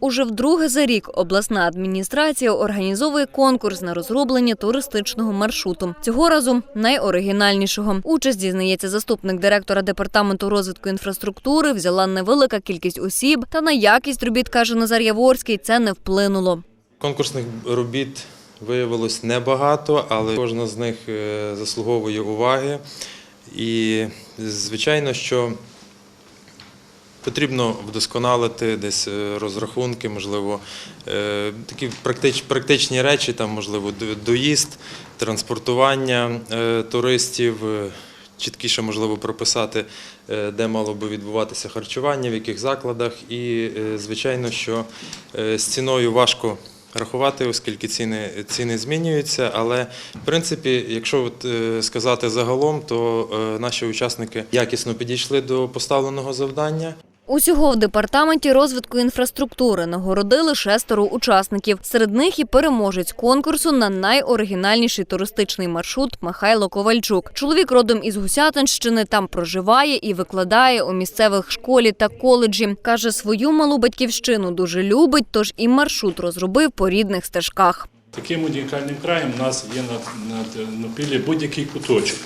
Уже вдруге за рік обласна адміністрація організовує конкурс на розроблення туристичного маршруту. Цього разу найоригінальнішого. Участь дізнається заступник директора департаменту розвитку інфраструктури. Взяла невелика кількість осіб, та на якість робіт каже Назар Яворський. Це не вплинуло. Конкурсних робіт виявилось небагато, але кожна з них е, заслуговує уваги. І, звичайно, що потрібно вдосконалити десь е, розрахунки, можливо, е, такі практич- практичні речі, там, можливо, доїзд, транспортування е, туристів. Чіткіше можливо прописати, де мало би відбуватися харчування, в яких закладах. І, звичайно, що з ціною важко рахувати, оскільки ціни, ціни змінюються. Але в принципі, якщо от, сказати загалом, то наші учасники якісно підійшли до поставленого завдання. Усього в департаменті розвитку інфраструктури нагородили шестеро учасників. Серед них і переможець конкурсу на найоригінальніший туристичний маршрут Михайло Ковальчук. Чоловік родом із Гусятинщини там проживає і викладає у місцевих школі та коледжі. каже, свою малу батьківщину дуже любить, тож і маршрут розробив по рідних стежках. Таким унікальним краєм у нас є на, на Тернопілі будь-який куточок.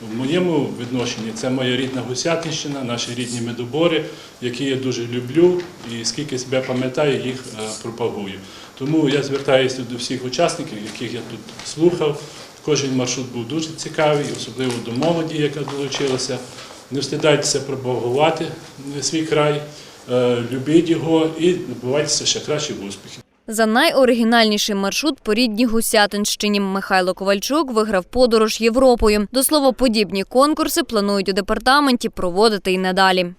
В моєму відношенні це моя рідна Гусятинщина, наші рідні медобори, які я дуже люблю і скільки себе пам'ятаю, їх е, пропагую. Тому я звертаюся до всіх учасників, яких я тут слухав. Кожен маршрут був дуже цікавий, особливо до молоді, яка долучилася. Не встидайтеся пропагувати свій край, е, любіть його і добивайтеся ще кращих успіхів. За найоригінальніший маршрут по рідній Гусятинщині Михайло Ковальчук виграв подорож Європою. До слова, подібні конкурси планують у департаменті проводити й надалі.